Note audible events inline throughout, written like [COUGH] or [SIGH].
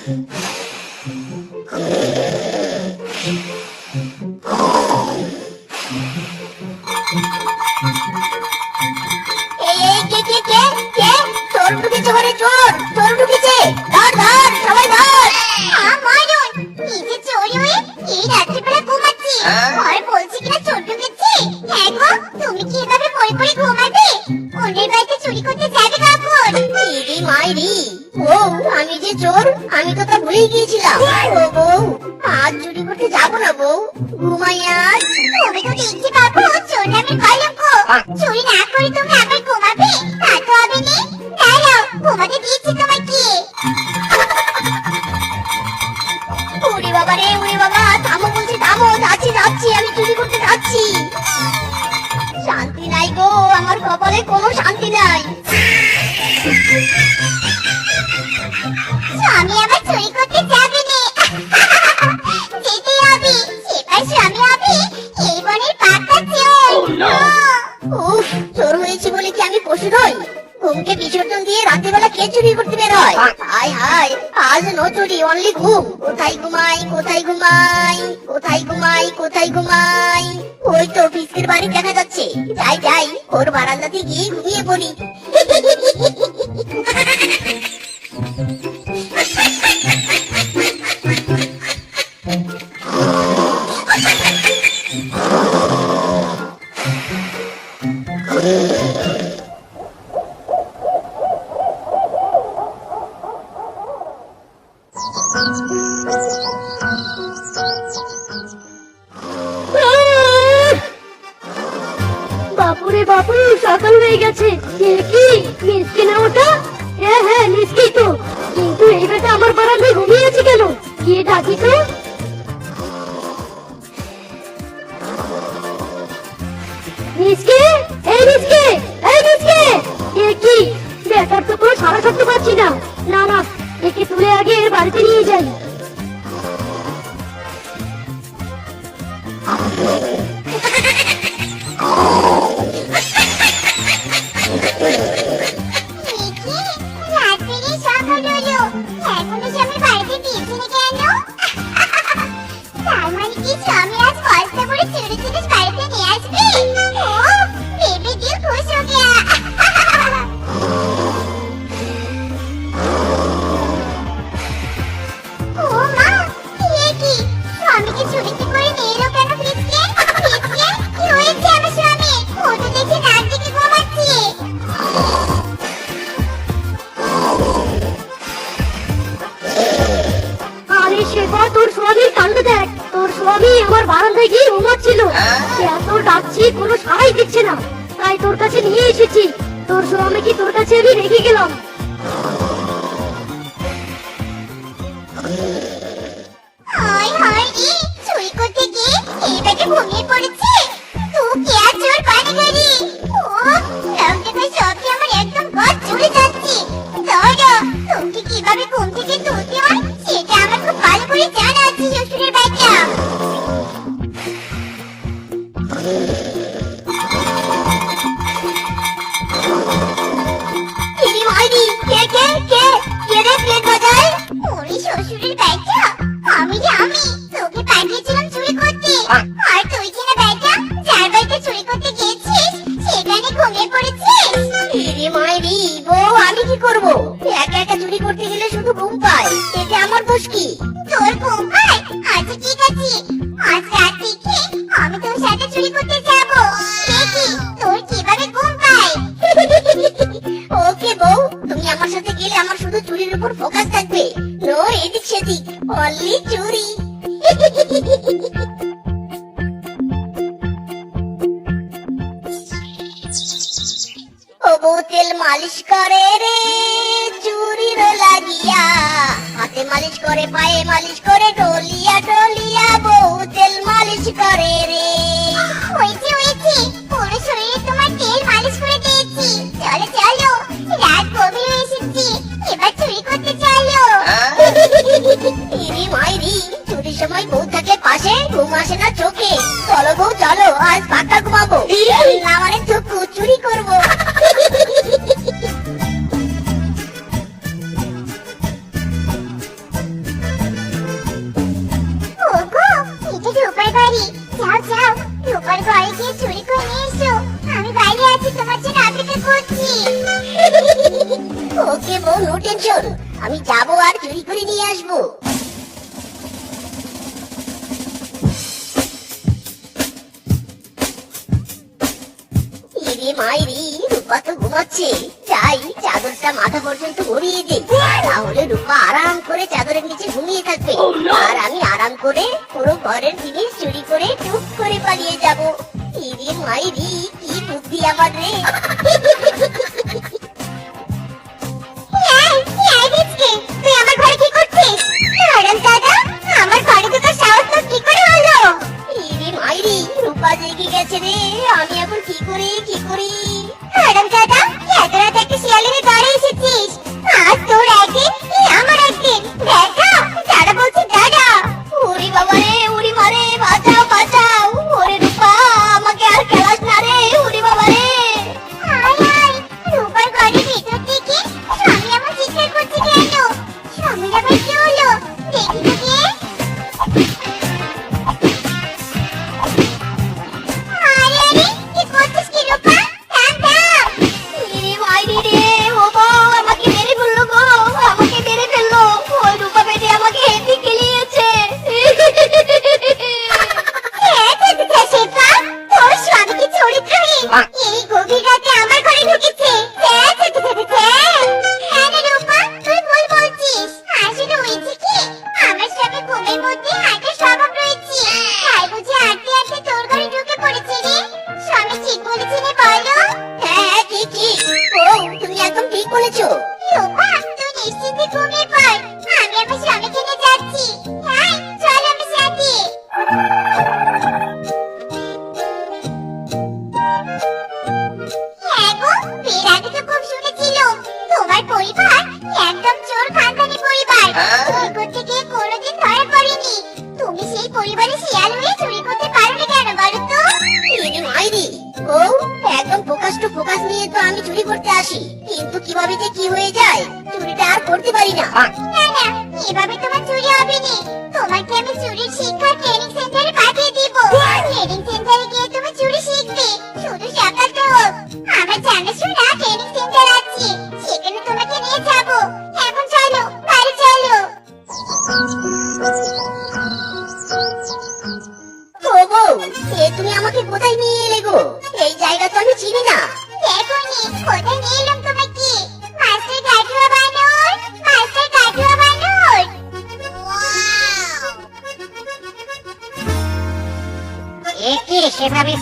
কে কে কে কে? চোর ঢুকেছে ঘরে চোর চোর ঢুকেছে। ধর ধর আমি তো তা ভুলেই গিয়েছিলাম। ও বউ আজ চুরি করতে যাব না বউ। ঘুমাই আজ। তুমি তো দেখতে পাবো চোর নামের কলঙ্ক চুরি না করে তুমি আবার ঘুমাবে? তা তো হবে না। দাঁড়াও ঘুমাতে দিয়েছি পশু নই ঘুমকে বিসর্জন দিয়ে রাতের কে চুরি করতে বের হয়। হায় হায়, আজ নো চুরি অনলি ঘুম। কোথায় ঘুমাই কোথায় ঘুমাই কোথায় ঘুমাই কোথায় ঘুমাই? ওই তো ফিসকের বাড়ি দেখা যাচ্ছে। যাই যাই, ওর বারান্দাতে গিয়ে ঘুমিয়ে পড়ি। [LAUGHS] বাপু সকাল হয়ে গেছে। কি? মিসকে না ওটা? হ্যাঁ হ্যাঁ মিসকি তো। কিন্তু এই বেটা আমার বারান্দায় ঘুমিয়ে আছে কেন? গিয়ে ডাকি তো? মিসকে এই মিসকে এই মিসকে কি? বেটার তো কোনো সারা শব্দ পাচ্ছি না। না না, একে তুলে আগে বাড়িতে নিয়ে যাই। তোর স্বামী কাণ্ড দেখ। তোর স্বামী আমার বারান্দায় গিয়ে ঘুমাচ্ছিল। এত ডাকছি কোনো সাড়াই দিচ্ছে না। তাই তোর কাছে নিয়ে এসেছি। তোর স্বামী কি তোর কাছে আমি রেখে গেলাম? হায় হায় চুরি করতে গিয়ে এই ঘুমিয়ে পড়েছে চুরির উপর ফোকাস থাকবে। নো এদিক সেদিক অনলি চুরি। ও তেল মালিশ করে রে, চুরির লাগিয়া। হাতে মালিশ করে, পায়ে মালিশ করে, ডলিয়া ডলিয়া বউ তেল মালিশ করে রে। রূপা তো ঘুমাচ্ছে। তাই চাদরটা মাথা পর্যন্ত ঘুরিয়ে দিই তাহলে রূপা আরাম করে চাদরের নিচে ঘুমিয়ে থাকবে। আর আমি আরাম করে পুরো ঘরের জিনিস চুরি করে টুক করে পালিয়ে যাব। ইরে মাইরি কি বুদ্ধি আমার রে।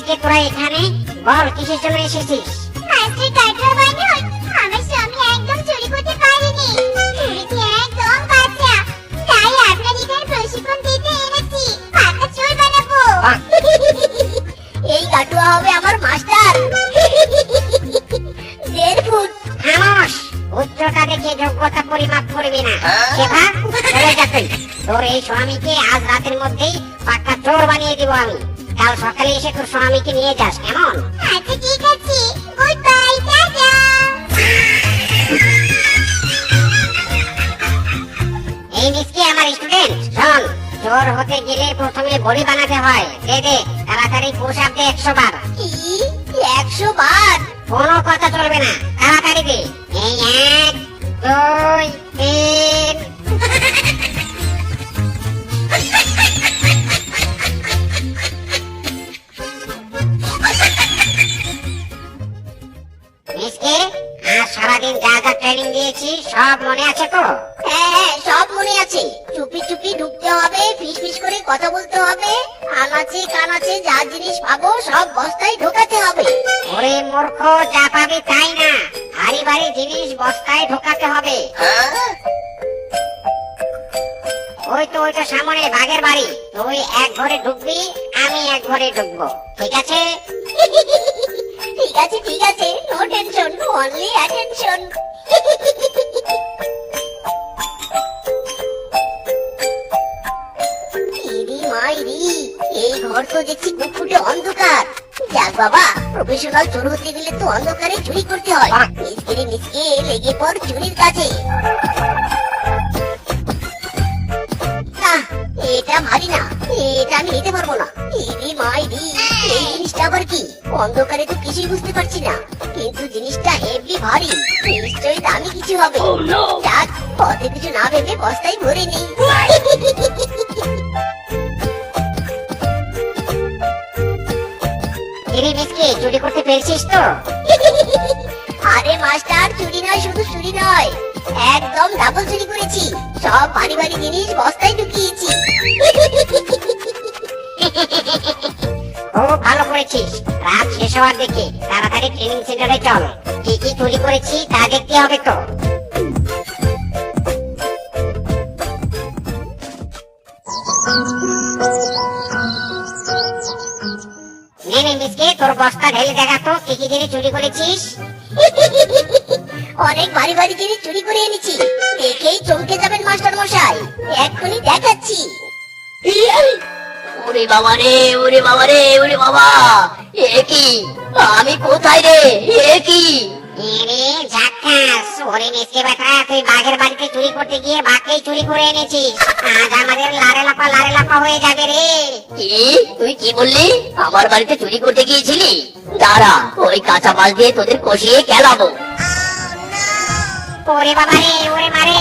সেভাবিসকে তোরা এখানে? বল কিসের জন্য এসেছিস? বানর আমার স্বামী একদম চুরি করতে পারেনি। চুরিতে একদম বাচ্চা। তাই এখানে প্রশিক্ষণ দিতে এনেছি। পাকা চোর বানাবো। এই কাটুয়া হবে আমার মাস্টার। দেড় ফুট। উচ্চতা দেখে যোগ্যতা পরিমাপ করবি না। সেভা চলে যা তুই। তোর এই স্বামীকে আজ রাতের মধ্যেই পাক্কা চোর বানিয়ে দিব আমি। কাল সকালে এসে তোর স্বামীকে নিয়ে যাস কেমন? আচ্ছা ঠিক আছে। গুড বাই টাটা। এই মিসকে আমার স্টুডেন্ট শোন চোর হতে গেলে প্রথমে বডি বানাতে হয়। দে দে তাড়াতাড়ি পুশ আপ দে একশো বার। একশো বার? কোনো কথা চলবে না তাড়াতাড়ি দে। এই এক দুই তিন ট্রেনিং দিয়েছি সব মনে আছে তো? হ্যাঁ হ্যাঁ সব মনে আছে। চুপি চুপি ঢুকতে হবে ফিস ফিস করে কথা বলতে হবে। আনাচে কানাচে যা জিনিস পাবো সব বস্তায় ঢোকাতে হবে। ওরে মূর্খ যা পাবি তাই না? ভারী ভারী জিনিস বস্তায় ঢোকাতে হবে। ওই তো ওইটা সামনে বাঘের বাড়ি। তুই এক ঘরে ঢুকবি আমি এক ঘরে ঢুকবো। ঠিক আছে? [LAUGHS] ঠিক আছে ঠিক আছে। নো টেনশন অনলি অ্যাটেনশন এই ঘর তো দেখছি কুকুটে অন্ধকার। যাক বাবা প্রফেশনাল চোর হতে গেলে তো অন্ধকারে চুরি করতে হয়। মিসকে লেগে পড় চুরির কাছে এটা ভারী না। এটা আমি নিতে পারব না। ইরি মাইরি এই জিনিসটা আবার কি? অন্ধকারে তো কিছুই বুঝতে পারছি না। কিন্তু জিনিসটা হেভি ভারী। নিশ্চয়ই দামি কিছু হবে। যাক পথে কিছু না ভেবে বস্তায় ভরে নেই। কিরে মিসকে চুরি করতে পেরেছিস তো? আরে মাস্টার চুরি নয় শুধু চুরি নয়। একদম ডাবল চুরি করেছি। সব ভারী ভারী জিনিস বস্তায় ঢুকিয়েছি। খুব ভালো করেছিস। রাত শেষ হওয়ার দিকে তাড়াতাড়ি ট্রেনিং সেন্টারে চল। কি কি চুরি করেছি তা দেখতে হবে তো। তোর বস্তা ঢেলে দেখা তো, কি কি জিনিস চুরি করেছিস? অনেক ভারী ভারী জিনিস চুরি করে এনেছি। দেখেই চমকে যাবেন মাস্টার মশাই এক্ষুনি দেখাচ্ছি। ওরে বাবা রে ওরে বাবা রে ওরে বাবা! এ কি? আমি কোথায় রে? এ কি? এরে ঝাক্কাস ওরে বেটা তুই বাঘের বাড়িতে চুরি করতে গিয়ে বাঘকেই চুরি করে এনেছিস। আজ আমাদের লারে লাপা লারে লাপা হয়ে যাবে রে। কি? তুই কি বললি? আমার বাড়িতে চুরি করতে গিয়েছিলি? দাঁড়া ওই কাঁচা মাছ দিয়ে তোদের কষিয়ে খেলাবো। ওরে বাবা রে ওরে মারে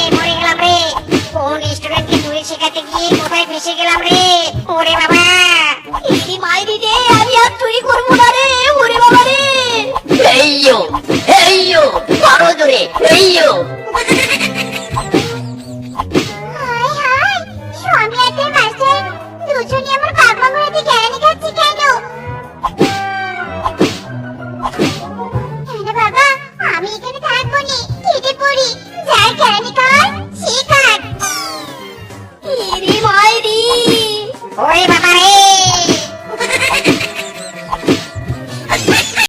রেস্টুরেন্টে গিয়ে কোথায় ফেসে গেলাম রে। ওরে বাবা। এই মাইরি রে আমি আর চুরি করব না রে ওরে বাবা রে। এইয়ো এইয়ো বড় জোরে এইয়ো